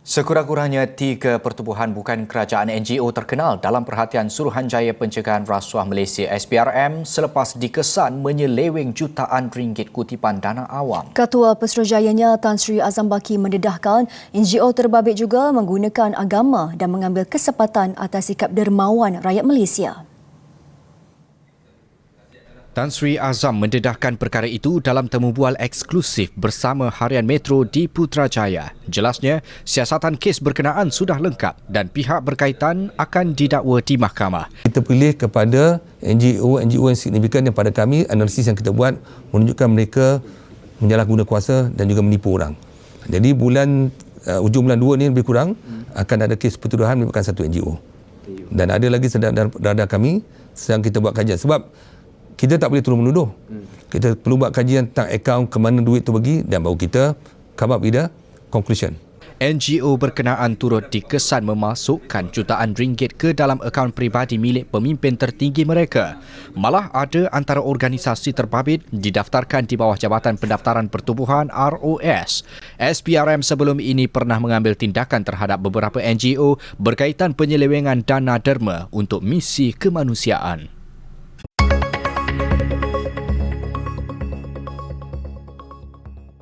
Sekurang-kurangnya tiga pertubuhan bukan kerajaan NGO terkenal dalam perhatian Suruhanjaya Pencegahan Rasuah Malaysia SPRM selepas dikesan menyeleweng jutaan ringgit kutipan dana awam. Ketua Pesuruhjayanya Tan Sri Azam Baki mendedahkan NGO terbabit juga menggunakan agama dan mengambil kesempatan atas sikap dermawan rakyat Malaysia. Tan Sri Azam mendedahkan perkara itu dalam temu bual eksklusif bersama Harian Metro di Putrajaya. Jelasnya, siasatan kes berkenaan sudah lengkap dan pihak berkaitan akan didakwa di mahkamah. Kita pilih kepada NGO-NGO yang signifikan yang pada kami, analisis yang kita buat menunjukkan mereka menyalahguna kuasa dan juga menipu orang. Jadi bulan uh, ujung bulan 2 ni lebih kurang akan ada kes pertuduhan melibatkan satu NGO. Dan ada lagi sedang radar kami sedang kita buat kajian. Sebab kita tak boleh terus menuduh. Hmm. Kita perlu buat kajian tentang akaun ke mana duit tu pergi dan baru kita come up with a conclusion. NGO berkenaan turut dikesan memasukkan jutaan ringgit ke dalam akaun peribadi milik pemimpin tertinggi mereka. Malah ada antara organisasi terbabit didaftarkan di bawah Jabatan Pendaftaran Pertubuhan ROS. SPRM sebelum ini pernah mengambil tindakan terhadap beberapa NGO berkaitan penyelewengan dana derma untuk misi kemanusiaan.